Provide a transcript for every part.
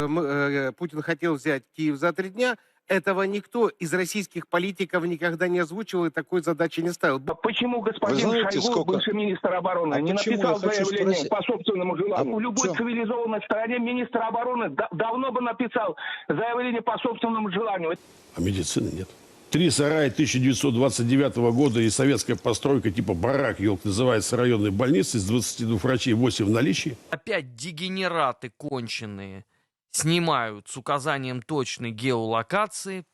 Мы, э, Путин хотел взять Киев за три дня. Этого никто из российских политиков никогда не озвучивал и такой задачи не ставил. А Почему господин знаете, Шойгу, сколько- бывший министр обороны, А не написал заявление спросить. по собственному желанию? А У любой чё? цивилизованной стране министр обороны да- давно бы написал заявление по собственному желанию. а медицины нет. Три сарая 1929 года и советская постройка типа барак, елк, называется районной больницы, с 22 врачей 8 в наличии. опять дегенераты конченые снимают с указанием точной геолокации,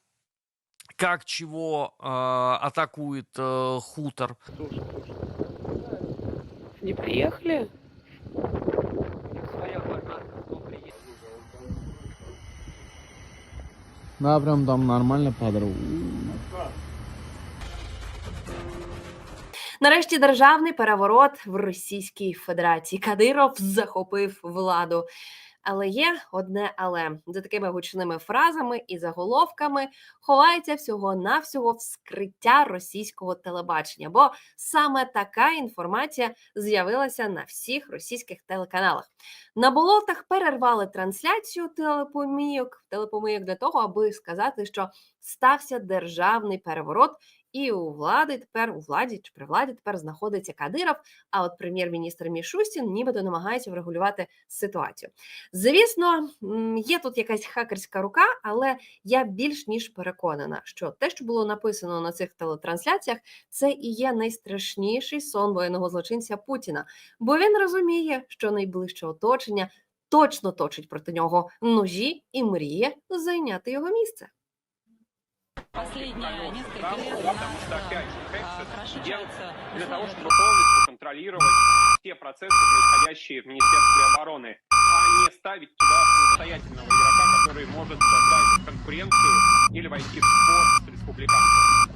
как чего э, атакует э, хутор. Не приехали? Да, прям там нормально падал. Нарешті державний переворот в Російській Федерації. Кадиров захопив владу. Але є одне але за такими гучними фразами і заголовками ховається всього навсього вскриття російського телебачення. Бо саме така інформація з'явилася на всіх російських телеканалах. На болотах перервали трансляцію телепомійок, телепомийок для того, аби сказати, що стався державний переворот, і у влади тепер у владі чи при владі тепер знаходиться Кадиров. А от прем'єр-міністр Мішустін нібито намагається врегулювати ситуацію. Звісно, є тут якась хакерська рука, але я більш ніж переконана, що те, що було написано на цих телетрансляціях, це і є найстрашніший сон воєнного злочинця Путіна, бо він розуміє, що найближче оточення точно точить проти нього ножі і мріє зайняти його місце. Последние несколько лет Потому у что, нас опять же, для того, чтобы полностью контролировать все процессы, происходящие в Министерстве обороны, а не ставить туда самостоятельного игрока, который может создать конкуренцию или войти в спор с республиканцами.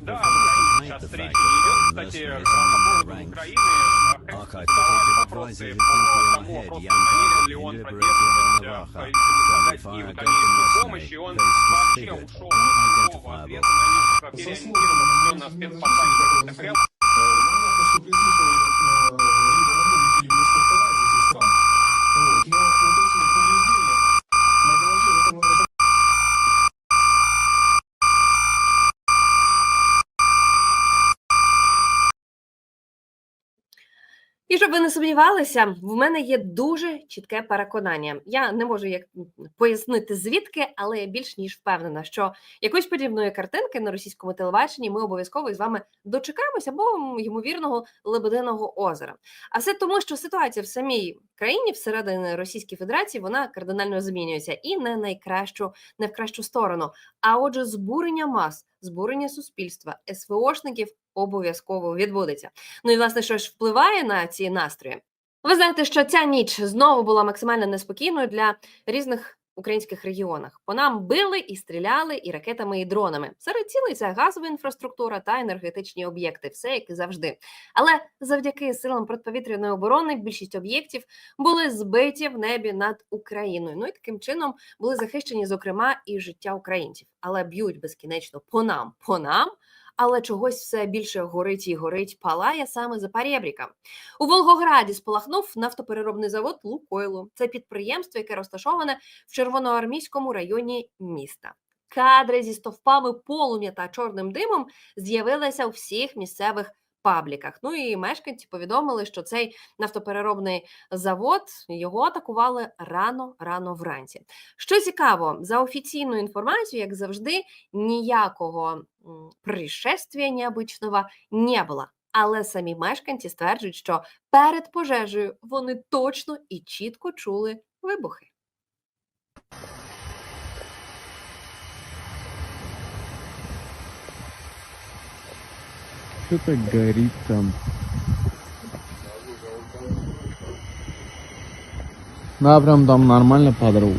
Да, сейчас речь не идет, кстати, по поводу Украины. А, Хекс задавали вопросы по тому, просто намерен ли он поддерживать э, предоставлять Киеву дальнейшую помощь, и он вообще ушел от любого ответа на них, переориентировался все на спецпосланника. Щоб ви не сумнівалися, в мене є дуже чітке переконання. Я не можу як пояснити звідки, але я більш ніж впевнена, що якоїсь подібної картинки на російському телебаченні ми обов'язково із вами дочекаємося або ймовірного Лебединого озера. А все тому, що ситуація в самій країні всередині Російської Федерації вона кардинально змінюється і не найкращу, не в кращу сторону. А отже, збурення мас, збурення суспільства, СВОшників обов'язково відбудеться. Ну і власне, що ж впливає на ці настрої? Ви знаєте, що ця ніч знову була максимально неспокійною для різних українських регіонах. По нам били і стріляли і ракетами, і дронами. Серед цілей це газова інфраструктура та енергетичні об'єкти, все як і завжди. Але завдяки силам протиповітряної оборони більшість об'єктів були збиті в небі над Україною. Ну і таким чином були захищені, зокрема, і життя українців. Але б'ють безкінечно по нам, по нам. Але чогось все більше горить і горить, палає саме за перебріком. У Волгограді спалахнув нафтопереробний завод Лукойлу. Це підприємство, яке розташоване в Червоноармійському районі міста. Кадри зі стовпами полум'я та чорним димом з'явилися у всіх місцевих пабліках. Ну і мешканці повідомили, що цей нафтопереробний завод його атакували рано рано вранці. Що цікаво, за офіційною інформацією, як завжди, ніякого пришествия необычного не було. Але самі мешканці стверджують, що перед пожежею вони точно і чітко чули вибухи. Что так горит там? Да, прям там нормально падал.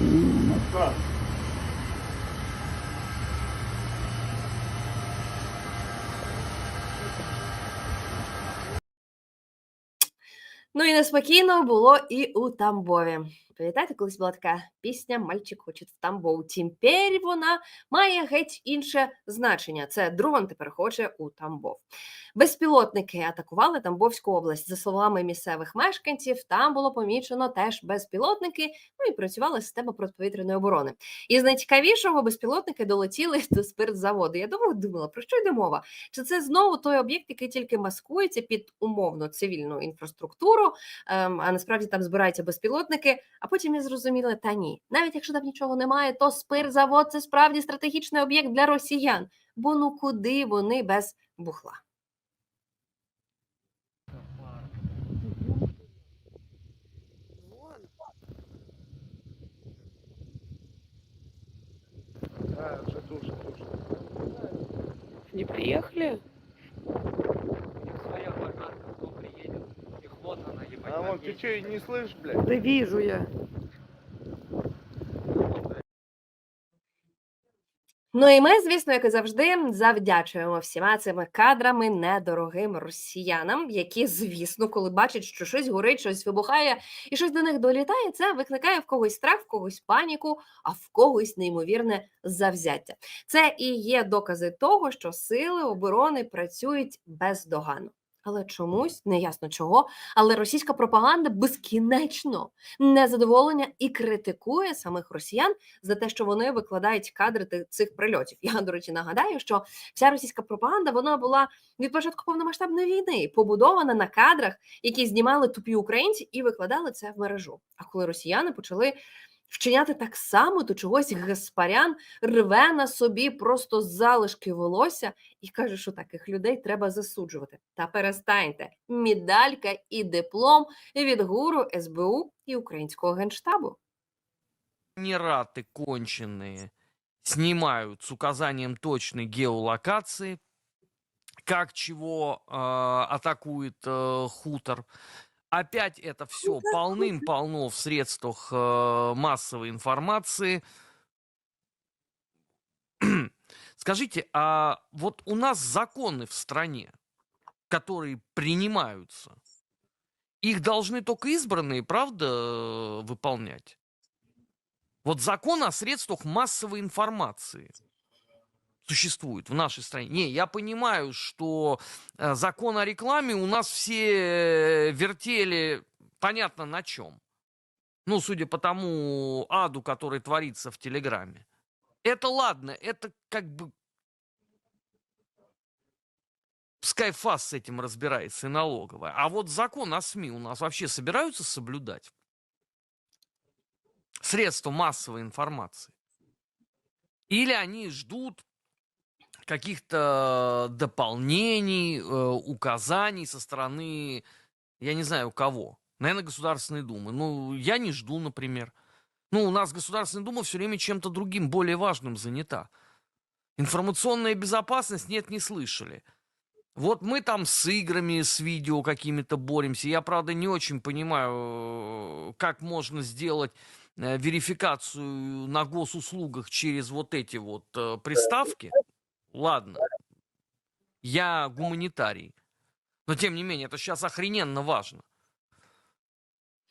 І неспокійно було і у Тамбові. Пам'ятаєте, колись була така пісня Мальчик хоче в Тамбов. Тімпер вона має геть інше значення. Це дрон тепер хоче у Тамбов. Безпілотники атакували Тамбовську область. За словами місцевих мешканців, там було помічено теж безпілотники. Ну і працювала система протиповітряної оборони. І з найцікавішого безпілотники долетіли до спиртзаводу. Я довго думала, про що йде мова? Чи це знову той об'єкт, який тільки маскується під умовно цивільну інфраструктуру, а насправді там збираються безпілотники. А потім я зрозуміла, та ні, навіть якщо там нічого немає, то спиртзавод це справді стратегічний об'єкт для росіян. Бо ну куди вони без бухла? Не приехали? А вон, ты что, не слышишь, блядь? Да вижу я. Ну і ми, звісно, як і завжди, завдячуємо всіма цими кадрами недорогим росіянам, які, звісно, коли бачать, що щось горить, щось вибухає і щось до них долітає, це викликає в когось страх, в когось паніку, а в когось неймовірне завзяття. Це і є докази того, що сили оборони працюють бездоганно. Але чомусь неясно чого, але російська пропаганда безкінечно незадоволення і критикує самих росіян за те, що вони викладають кадри цих прильотів. Я, до речі, нагадаю, що вся російська пропаганда вона була від початку повномасштабної війни побудована на кадрах, які знімали тупі українці і викладали це в мережу. А коли росіяни почали вчиняти так само, то чогось Гаспарян рве на собі просто залишки волосся і каже, що таких людей треба засуджувати. Та перестаньте медалька і диплом від гуру СБУ і українського генштабу. Генераты конченые снимают с указанием точной геолокации, как чего э, атакует э, хутор. Опять это все полным-полно в средствах э, массовой информации. Скажите, а вот у нас законы в стране, которые принимаются, их должны только избранные, правда, э, выполнять? Вот закон о средствах массовой информации существует в нашей стране. Не, я понимаю, что э, закон о рекламе у нас все э, вертели понятно на чем. Ну, судя по тому аду, который творится в Телеграме. Это ладно, это как бы... Пускай ФАС с этим разбирается и налоговая. А вот закон о СМИ у нас вообще собираются соблюдать? Средства массовой информации. Или они ждут каких-то дополнений, э, указаний со стороны, я не знаю, у кого. Наверное, Государственной Думы. Ну, я не жду, например. Ну, у нас Государственная Дума все время чем-то другим, более важным занята. Информационная безопасность, нет, не слышали. Вот мы там с играми, с видео какими-то боремся. Я, правда, не очень понимаю, э, как можно сделать э, верификацию на госуслугах через вот эти вот приставки Ладно, я гуманитарий. Но, тем не менее, это сейчас охрененно важно.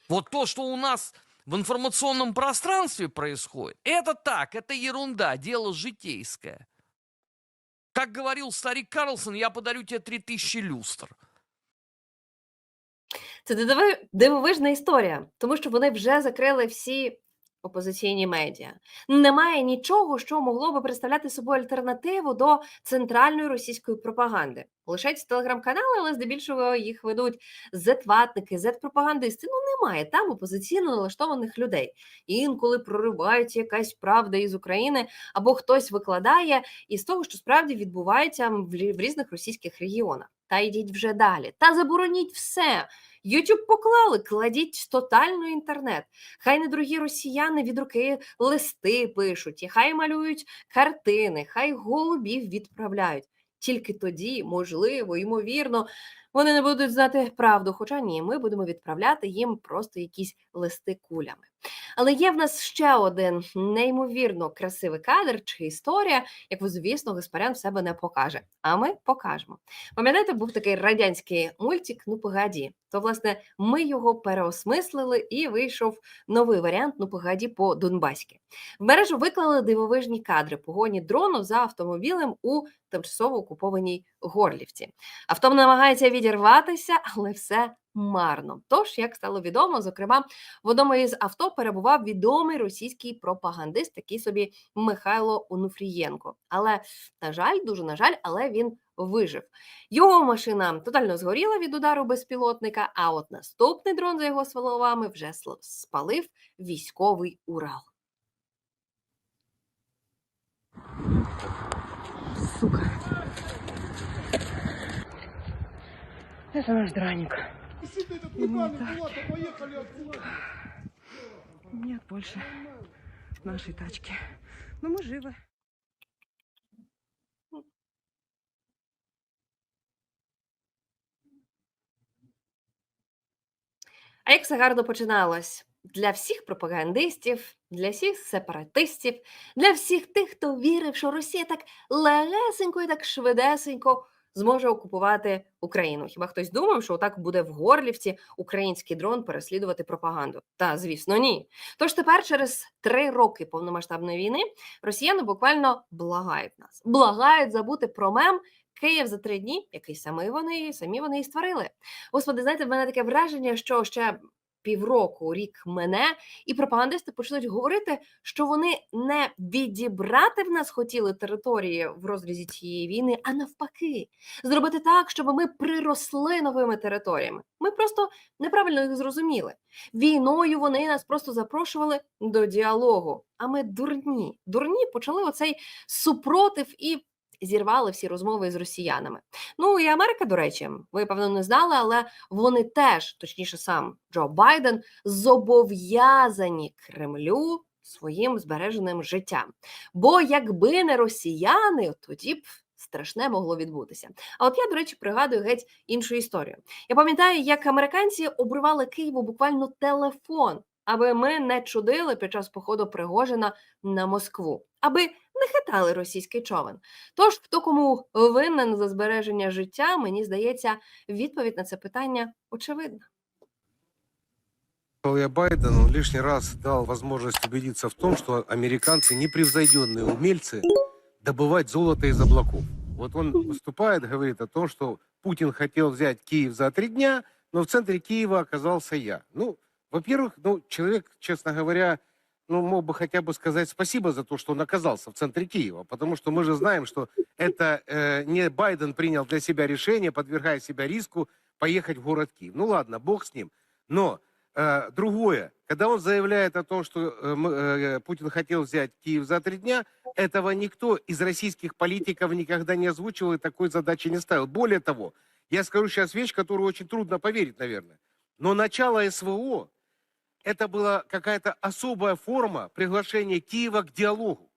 Вот то, что у нас в информационном пространстве происходит, это так, это ерунда, дело житейское. Как говорил старик Карлсон, я подарю тебе 3000 люстр. Це дивови- дивовижна історія, тому що вони вже закрили всі опозиційні медіа. Немає нічого, що могло би представляти собою альтернативу до центральної російської пропаганди. Лишаються телеграм-канали, але здебільшого їх ведуть зетватники, зет-пропагандисти. Ну немає там опозиційно налаштованих людей. Інколи проривається якась правда із України, або хтось викладає із того, що справді відбувається в різних російських регіонах. Та йдіть вже далі. Та забороніть все. YouTube поклали, кладіть тотально інтернет. Хай недорогі росіяни від руки листи пишуть, і хай малюють картини, хай голубів відправляють. Тільки тоді, можливо, ймовірно, вони не будуть знати правду. Хоча ні, ми будемо відправляти їм просто якісь листи кулями. Але є в нас ще один неймовірно красивий кадр чи історія, яку, звісно, Гаспарян в себе не покаже. А ми покажемо. Пам'ятаєте, був такий радянський мультик Ну погоді. То, власне, ми його переосмислили і вийшов новий варіант Ну погоді по Донбаськи. В мережу виклали дивовижні кадри погоні дрону за автомобілем у тимчасово окупованій Горлівці. Авто намагається відірватися, але все марно. Тож, як стало відомо, зокрема, в одному із авто перебував відомий російський пропагандист, такий собі Михайло Онуфрієнко. Але на жаль, дуже на жаль, але він вижив. Його машина тотально згоріла від удару безпілотника. А от наступний дрон, за його словами, вже спалив військовий Урал. Это наш драник. Нет больше нашей тачки. Но мы живы. А як все гарно починалось? Для всіх пропагандистів, для всіх сепаратистів, для всіх тих, хто вірив, що Росія так легесенько і так швидесенько зможе окупувати Україну. Хіба хтось думав, що отак буде в Горлівці український дрон переслідувати пропаганду? Та звісно, ні. Тож тепер, через три роки повномасштабної війни, росіяни буквально благають нас, благають забути про мем. Київ за три дні, який саме вони самі вони і створили. Господи, знаєте, в мене таке враження, що ще півроку, рік мене, і пропагандисти почнуть говорити, що вони не відібрати в нас хотіли території в розрізі цієї війни, а навпаки, зробити так, щоб ми приросли новими територіями. Ми просто неправильно їх зрозуміли. Війною вони нас просто запрошували до діалогу. А ми дурні, дурні почали оцей супротив і зірвали всі розмови з росіянами. Ну і Америка, до речі, ви певно не знали, але вони теж, точніше, сам Джо Байден, зобов'язані Кремлю своїм збереженим життям. Бо якби не росіяни, тоді б. Страшне могло відбутися. А от я, до речі, пригадую геть іншу історію. Я пам'ятаю, як американці обривали Києву буквально телефон, аби ми не чудили під час походу Пригожина на Москву, аби не хитали російський човен. Тож, хто кому винен за збереження життя, мені здається, відповідь на це питання очевидна. Я Байдену лишний раз дал возможность убедиться в том, что американцы непревзойденные умельцы добывать золото из облаков. Вот он выступает, говорит о том, что Путин хотел взять Киев за три дня, но в центре Киева оказался я. Ну, во-первых, ну, человек, честно говоря, ну, мог бы хотя бы сказать спасибо за то, что он оказался в центре Киева, потому что мы же знаем, что это э, не Байден принял для себя решение, подвергая себя риску поехать в город Киев. Ну ладно, бог с ним. Но э, другое, когда он заявляет о том, что э, э, Путин хотел взять Киев за три дня, этого никто из российских политиков никогда не озвучивал и такой задачи не ставил. Более того, я скажу сейчас вещь, которую очень трудно поверить, наверное. Но начало СВО это была какая-то особая форма приглашения Киева к диалогу.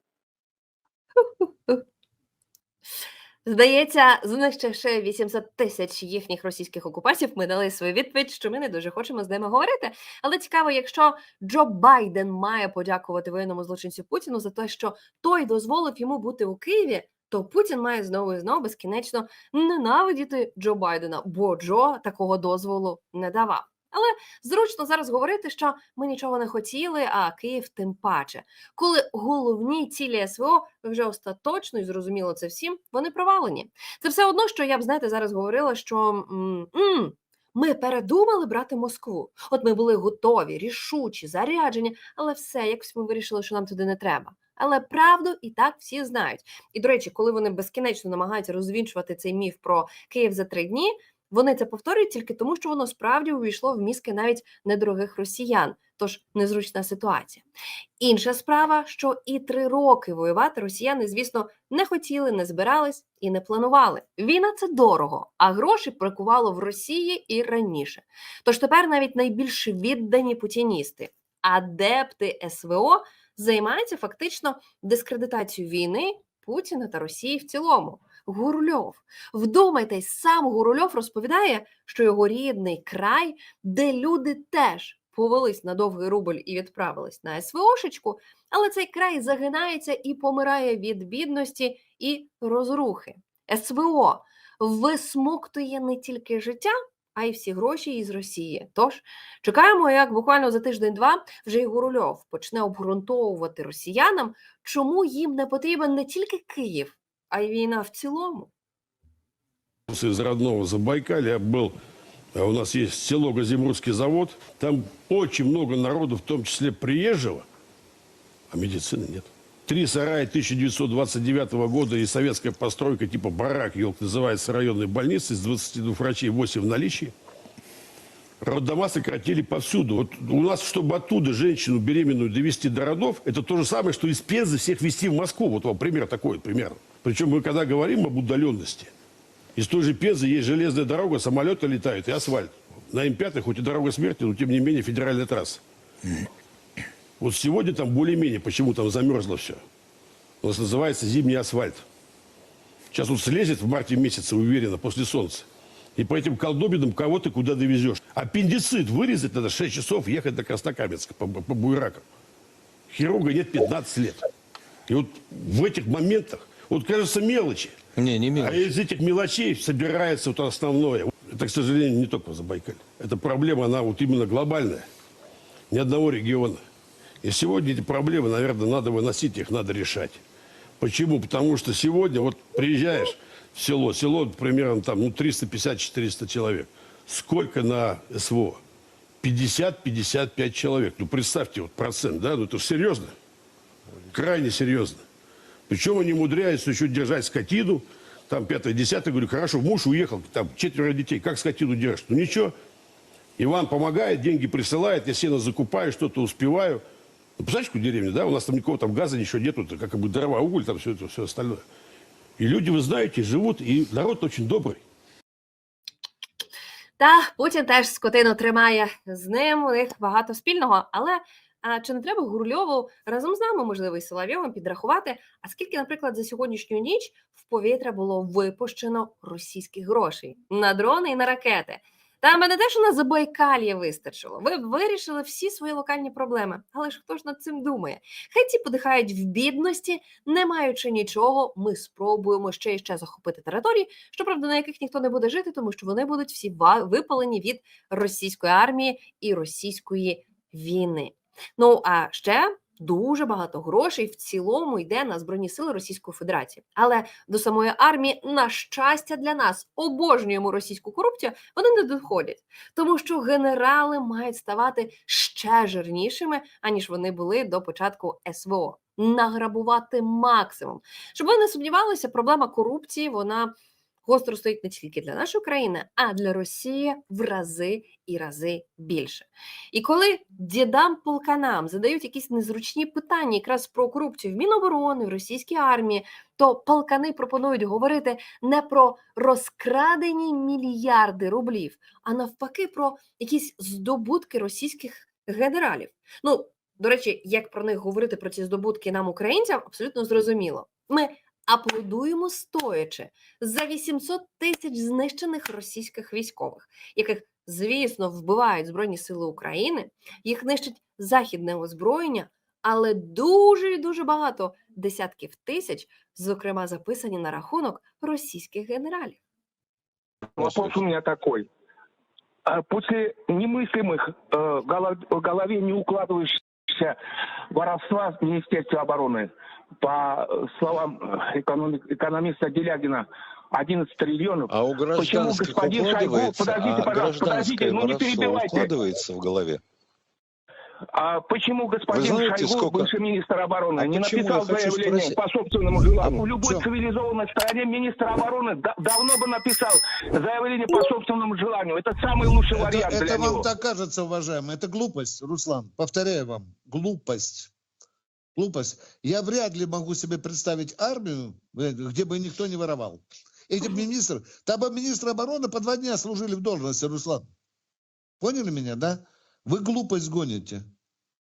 Здається, знищивши 800 тисяч їхніх російських окупантів, ми дали свою відповідь, що ми не дуже хочемо з ними говорити. Але цікаво, якщо Джо Байден має подякувати воєнному злочинцю Путіну за те, що той дозволив йому бути у Києві, то Путін має знову і знову безкінечно ненавидіти Джо Байдена, бо Джо такого дозволу не давав. Але зручно зараз говорити, що ми нічого не хотіли, а Київ тим паче. Коли головні цілі СВО вже остаточно і зрозуміло це всім, вони провалені. Це все одно, що я б знаєте зараз говорила, що м, м, ми передумали брати Москву. От ми були готові, рішучі, заряджені, але все, якось ми вирішили, що нам туди не треба. Але правду і так всі знають. І до речі, коли вони безкінечно намагаються розвінчувати цей міф про Київ за три дні, вони це повторюють тільки тому, що воно справді увійшло в мізки навіть недорогих росіян. Тож незручна ситуація. Інша справа, що і три роки воювати росіяни, звісно, не хотіли, не збирались і не планували. Війна це дорого, а гроші прикувало в Росії і раніше. Тож тепер навіть найбільш віддані путіністи, адепти СВО займаються фактично дискредитацією війни Путіна та Росії в цілому. Гурльов. Вдумайтесь, сам Гурльов розповідає, що його рідний край, де люди теж повелись на довгий рубль і відправились на СВОшечку, але цей край загинається і помирає від бідності і розрухи. СВО висмоктує не тільки життя, а й всі гроші із Росії. Тож чекаємо, як буквально за тиждень-два вже й Гурульов почне обґрунтовувати росіянам, чому їм не потрібен не тільки Київ, а й війна в цілому. из родного Забайкалья был, а у нас есть село Газимурский завод, там очень много народу, в том числе приезжего, а медицины нет. Три сарая 1929 года и советская постройка типа барак, елка называется районной больницы, из 22 врачей 8 в наличии. Роддома сократили повсюду. Вот у нас, чтобы оттуда женщину беременную довести до родов, это то же самое, что из Пензы всех везти в Москву. Вот вам пример такой, пример. Причем мы когда говорим об удаленности, из той же Пензы есть железная дорога, самолеты летают и асфальт. На М5 хоть и дорога смерти, но тем не менее федеральная трасса. Вот сегодня там более-менее, почему там замерзло все. У нас называется зимний асфальт. Сейчас он слезет в марте месяце, уверенно, после солнца. И по этим колдобинам кого ты куда довезешь. Аппендицит вырезать надо 6 часов ехать до Краснокаменска по, по буеракам. Хирурга нет 15 лет. И вот в этих моментах, вот кажется мелочи, Не, не а из этих мелочей собирается вот основное. Это, к сожалению, не только в Забайкале. Эта проблема, она вот именно глобальная. Ни одного региона. И сегодня эти проблемы, наверное, надо выносить, их надо решать. Почему? Потому что сегодня вот приезжаешь в село, село примерно там ну, 350-400 человек. Сколько на СВО? 50-55 человек. Ну, представьте, вот процент, да? Ну, это серьезно. Крайне серьезно. Причем они умудряются еще держать скотину. Там пятое, десятое. Говорю, хорошо, муж уехал, там четверо детей. Как скотину держишь? Ну ничего. Иван помогает, деньги присылает, я сено закупаю, что-то успеваю. Ну, представляешь, какую деревню, да? У нас там никакого там газа ничего нету, это как бы дрова, уголь, там все это, все остальное. И люди, вы знаете, живут, и народ очень добрый. Та Путін теж скотину тримає з ним. У них багато спільного. Але а, чи не треба Гурльову разом з нами, можливо, і Соловйовим підрахувати? А скільки, наприклад, за сьогоднішню ніч в повітря було випущено російських грошей на дрони і на ракети? Там не те, що на Забайкальє вистачило. Ви вирішили всі свої локальні проблеми. Але ж хто ж над цим думає? Хай ці подихають в бідності, не маючи нічого. Ми спробуємо ще і ще захопити території, щоправда, на яких ніхто не буде жити, тому що вони будуть всі випалені від російської армії і російської війни. Ну а ще дуже багато грошей в цілому йде на збройні сили Російської Федерації. Але до самої армії, на щастя, для нас обожнюємо російську корупцію. Вони не доходять, тому що генерали мають ставати ще жирнішими, аніж вони були до початку СВО. Награбувати максимум. Щоб ви не сумнівалися, проблема корупції вона гостро стоїть не тільки для нашої країни, а для Росії в рази і рази більше. І коли дідам полканам задають якісь незручні питання якраз про корупцію в Міноборони, в російській армії, то полкани пропонують говорити не про розкрадені мільярди рублів, а навпаки, про якісь здобутки російських генералів. Ну, до речі, як про них говорити про ці здобутки нам, українцям, абсолютно зрозуміло. Ми аплодуємо стоячи за 800 тисяч знищених російських військових, яких, звісно, вбивають Збройні Сили України, їх нищить західне озброєння, але дуже і дуже багато десятків тисяч, зокрема, записані на рахунок російських генералів. Вопрос у меня такой. А После немыслимых э, голов- в голове не укладывающихся воровства в Министерстве обороны, по словам э, экономи- экономиста Делягина, 11 триллионов. А у Почему гражданских господин Шойгу, подождите, а пожалуйста, подождите, ну не перебивайте. укладывается в голове? А почему господин знаете, Шойгу, сколько- бывший министр обороны, А не написал заявление спросить- по собственному желанию? А, В любой чё? цивилизованной стране министр обороны да- давно бы написал заявление по собственному желанию. Это самый лучший Это, вариант для это вам так кажется, уважаемый. Это глупость, Руслан. Повторяю вам. Глупость. Глупость. Я вряд ли могу себе представить армию, э, где бы никто не воровал. Эти министры, там бы министры обороны по два дня служили в должности, Руслан. Поняли меня, да? Вы глупость гоните.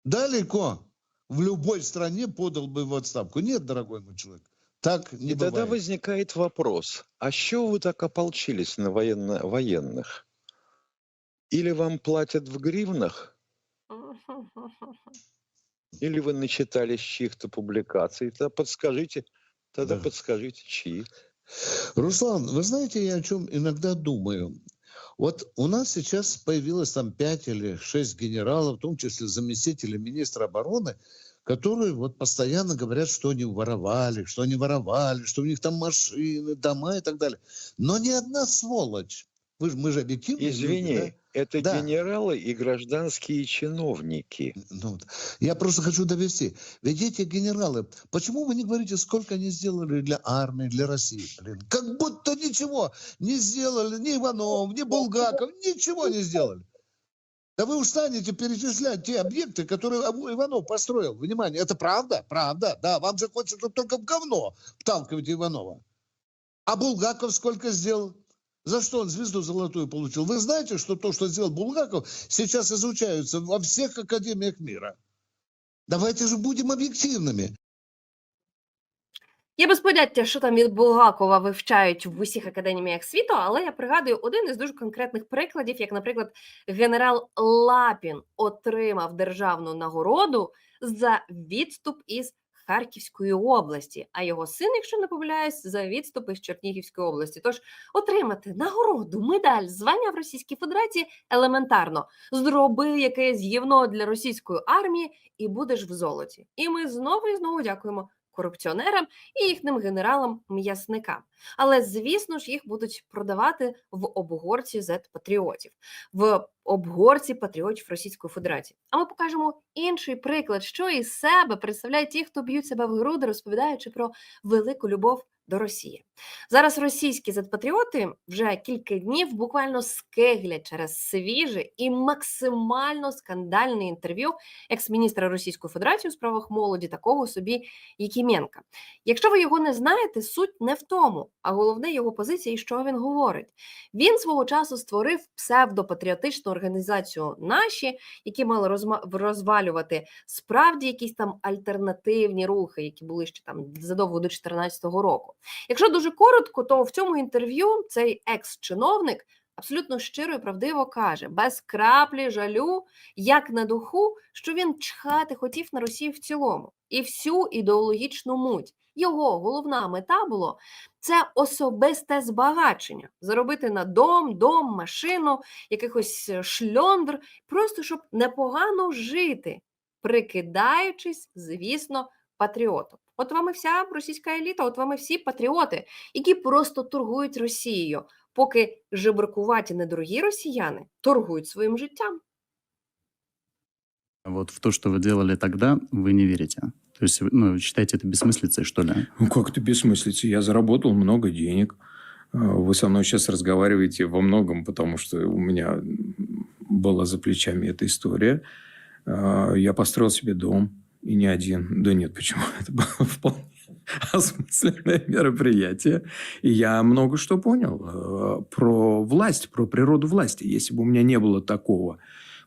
Далеко. В любой стране подал бы в отставку. Нет, дорогой мой человек. Так не И тогда бывает. возникает вопрос, а что вы так ополчились на военно- военных? Или вам платят в гривнах, или вы начитались чьих-то публикаций? Тогда подскажите, тогда Да. подскажите, чьи. Руслан, вы знаете, я о чем иногда думаю. Вот у нас сейчас появилось там пять или шесть генералов, в том числе заместители министра обороны, которые вот постоянно говорят, что они воровали, что они воровали, что у них там машины, дома и так далее. Но ни одна сволочь. Ж- мы же объективные люди, Извини, да? это Да. генералы и гражданские чиновники. Ну, я просто хочу довести. Ведь эти генералы, почему вы не говорите, сколько они сделали для армии, для России? Блин, как будто ничего не сделали ни Иванов, ни Булгаков, ничего не сделали. Да вы устанете перечислять те объекты, которые Иванов построил. Внимание, это правда? Правда. Да, вам же хочется только в говно вталкивать Иванова. А Булгаков сколько сделал? За что он звезду золотую получил? Вы знаете, что то, что сделал Булгаков, сейчас изучаются во всех академиях мира? Давайте же будем объективными. Я без поняття, що там від Булгакова вивчають в усіх академіях світу, але я пригадую один із дуже конкретних прикладів, як, наприклад, генерал Лапін отримав державну нагороду за відступ із Харківської області, а його син, якщо не помиляюсь, за відступи з Чернігівської області. Тож отримати нагороду, медаль, звання в Російській Федерації елементарно. Зроби якесь гівно для російської армії і будеш в золоті. І ми знову і знову дякуємо корупціонерам і їхнім генералам-м'ясникам. Але, звісно ж, їх будуть продавати в обгорці Z-патріотів, в обгорці патріотів Російської Федерації. А ми покажемо інший приклад, що із себе представляють ті, хто б'ють себе в груди, розповідаючи про велику любов до Росії. Зараз російські Z-патріоти вже кілька днів буквально скиглять через свіже і максимально скандальне інтерв'ю екс-міністра Російської Федерації у справах молоді, такого собі Якіменка. Якщо ви його не знаєте, суть не в тому, а головне його позиція і що він говорить. Він свого часу створив псевдопатріотичну організацію наші, які мали розвалювати справді якісь там альтернативні рухи, які були ще там задовго до 2014 року. Якщо дуже коротко, то в цьому інтерв'ю цей екс-чиновник абсолютно щиро і правдиво каже, без краплі жалю, як на духу, що він чхати хотів на Росію в цілому і всю ідеологічну муть. Його головна мета було це особисте збагачення, заробити на дом, дом, машину, якихось е, шльондр, просто щоб непогано жити, прикидаючись, звісно, патріотом. От вам і вся російська еліта, от вам і всі патріоти, які просто торгують Росією, поки жебракуваті недорогі росіяни торгують своїм життям. Вот в то, что вы делали тогда, вы не верите. То есть, вы, ну, считаете это бессмыслицей, что ли? Ну, как это бессмыслица? Я заработал много денег. А, Вы со мной сейчас разговариваете во многом, потому что у меня была за плечами эта история. А, Я построил себе дом, И не один. Да нет, почему? Это было вполне осмысленное мероприятие. И я много что понял э, про власть, про природу власти. Если бы у меня не было такого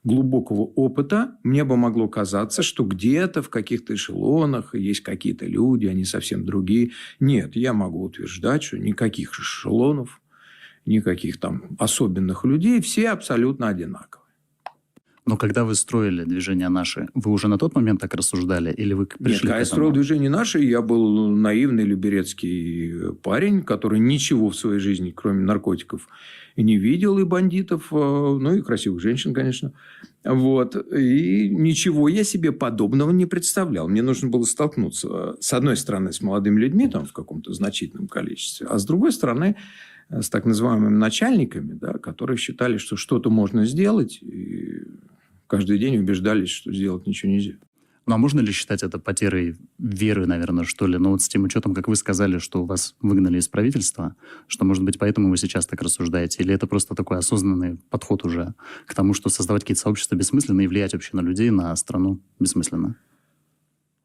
глубокого опыта, мне бы могло казаться, что где-то в каких-то эшелонах есть какие-то люди, они совсем другие. Нет, я могу утверждать, что никаких эшелонов, никаких там особенных людей, все абсолютно одинаковые. Но когда вы строили движение «Наши», вы уже на тот момент так рассуждали? Или вы к- Нет, пришли когда я строил движение «Наши», я был наивный люберецкий парень, который ничего в своей жизни, кроме наркотиков, не видел, и бандитов, э, ну и красивых женщин, конечно. Вот. И ничего я себе подобного не представлял. Мне нужно было столкнуться, с одной стороны, с молодыми людьми там, в каком-то значительном количестве, а с другой стороны, э, с так называемыми начальниками, да, которые считали, что что-то можно сделать, и каждый день убеждались, что сделать ничего нельзя. Ну, а можно ли считать это потерей веры, наверное, что ли? Ну, вот с тем учетом, как вы сказали, что вас выгнали из правительства, что, может быть, поэтому вы сейчас так рассуждаете? Или это просто такой осознанный подход уже к тому, что создавать какие-то сообщества бессмысленно и влиять вообще на людей, на страну бессмысленно?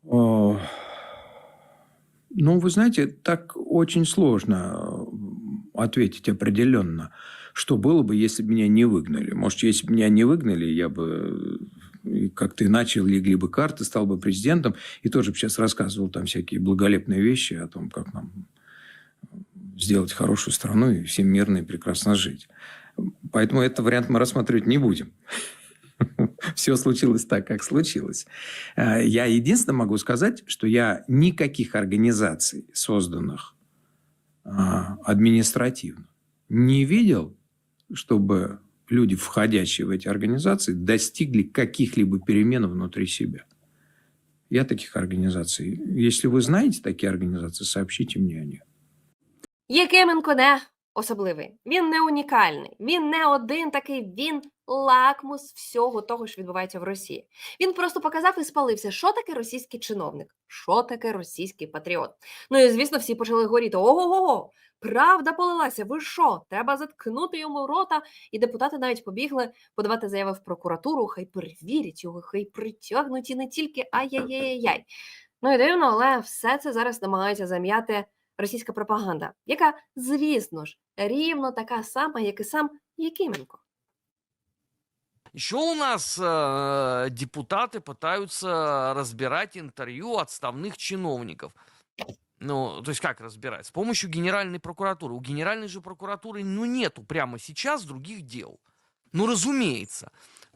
О, Ну, вы знаете, так очень сложно э, ответить определенно, что было бы, если бы меня не выгнали. Может, если бы меня не выгнали, я бы и как-то иначе легли бы карты, стал бы президентом, и тоже сейчас рассказывал там всякие благолепные вещи о том, как нам сделать хорошую страну и всем мирно и прекрасно жить. Поэтому этот вариант мы рассматривать не будем. Все случилось так, как случилось. Э, Я единственное могу сказать, что я никаких организаций, созданных административно, не видел, чтобы люди, входящие в эти организации, достигли каких-либо перемен внутри себя. Я таких организаций. Если вы знаете такие организации, сообщите мне о них. Єкименко не особливий, він не унікальний, він не один такий, він лакмус всього того, що відбувається в Росії. Він просто показав і спалився, що таке російський чиновник, що таке російський патріот. Ну і звісно, всі почали горіти: ого-го, правда полилася. Ви що? Треба заткнути йому рота. І депутати навіть побігли подавати заяви в прокуратуру. Хай перевірять його, хай притягнуть і не тільки ай-яй-яй-яй. Ну і дивно, але все це зараз намагається зам'яти російська пропаганда, яка, звісно ж, рівно така сама, як і сам Якименко. Еще у нас э, депутаты пытаются разбирать интервью отставных чиновников. Ну, то есть как разбирать? С помощью Генеральной прокуратуры. У Генеральной же прокуратуры, ну, нету прямо сейчас других дел. Ну, разумеется.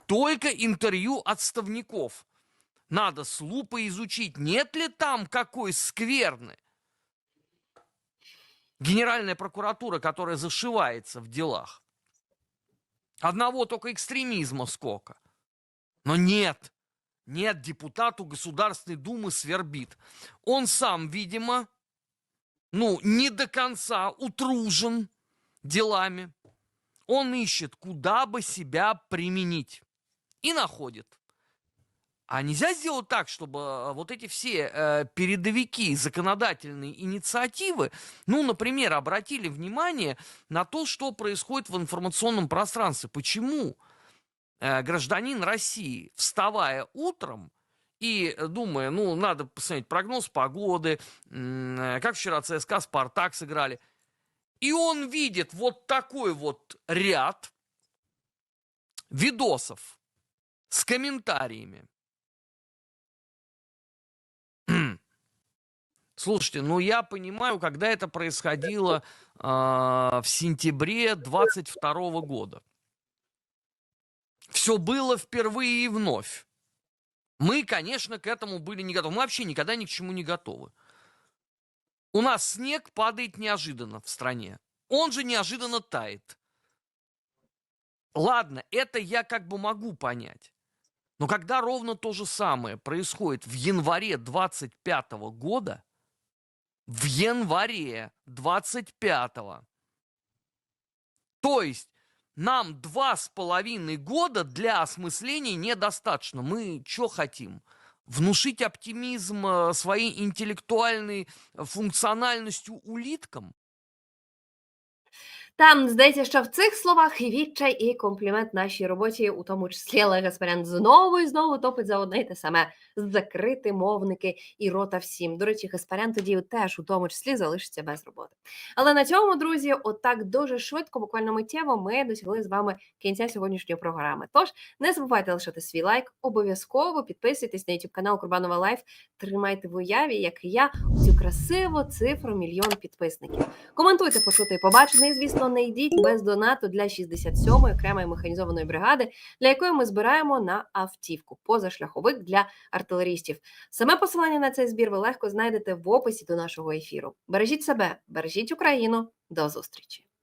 Только интервью отставников. Надо с лупой изучить, нет ли там какой скверны. Генеральная прокуратура, которая зашивается в делах. Одного только экстремизма сколько. Но нет, нет, депутату Государственной Думы свербит. Он сам, видимо, ну, не до конца утружен делами. Он ищет, куда бы себя применить. И находит. А нельзя сделать так, чтобы э, вот эти все э, передовики законодательной инициативы, ну, например, обратили внимание на то, что происходит в информационном пространстве. Почему э, гражданин России, вставая утром и э, думая, ну, надо посмотреть прогноз погоды, э, как вчера ЦСКА, Спартак сыграли, и он видит вот такой вот ряд видосов с комментариями. Слушайте, ну я понимаю, когда это происходило а, в сентябре 22 года. Все было впервые и вновь. Мы, конечно, к этому были не готовы. Мы вообще никогда ни к чему не готовы. У нас снег падает неожиданно в стране. Он же неожиданно тает. Ладно, это я как бы могу понять. Но когда ровно то же самое происходит в январе 25 года, в январе 25 то есть нам два с половиной года для осмысления недостаточно. Мы что хотим? Внушить оптимизм э, своей интеллектуальной функциональностью улиткам? Там здається, що в цих словах і відчай, і комплімент нашій роботі, у тому числі Олег Гаспарян знову і знову топить за одне й те саме закрити мовники і рота всім. До речі, Гаспарян тоді теж у тому числі залишиться без роботи. Але на цьому, друзі, отак дуже швидко, буквально миттєво, ми досягли з вами кінця сьогоднішньої програми. Тож не забувайте лишати свій лайк, обов'язково підписуйтесь на YouTube канал Курбанова Лайф. Тримайте в уяві, як і я, цю красиву цифру мільйон підписників. Коментуйте, почути і побачене. Звісно, не йдіть без донату для 67-ї окремої механізованої бригади, для якої ми збираємо на автівку позашляховик для артилерістів. Саме посилання на цей збір ви легко знайдете в описі до нашого ефіру. Бережіть себе, бережіть Україну. До зустрічі!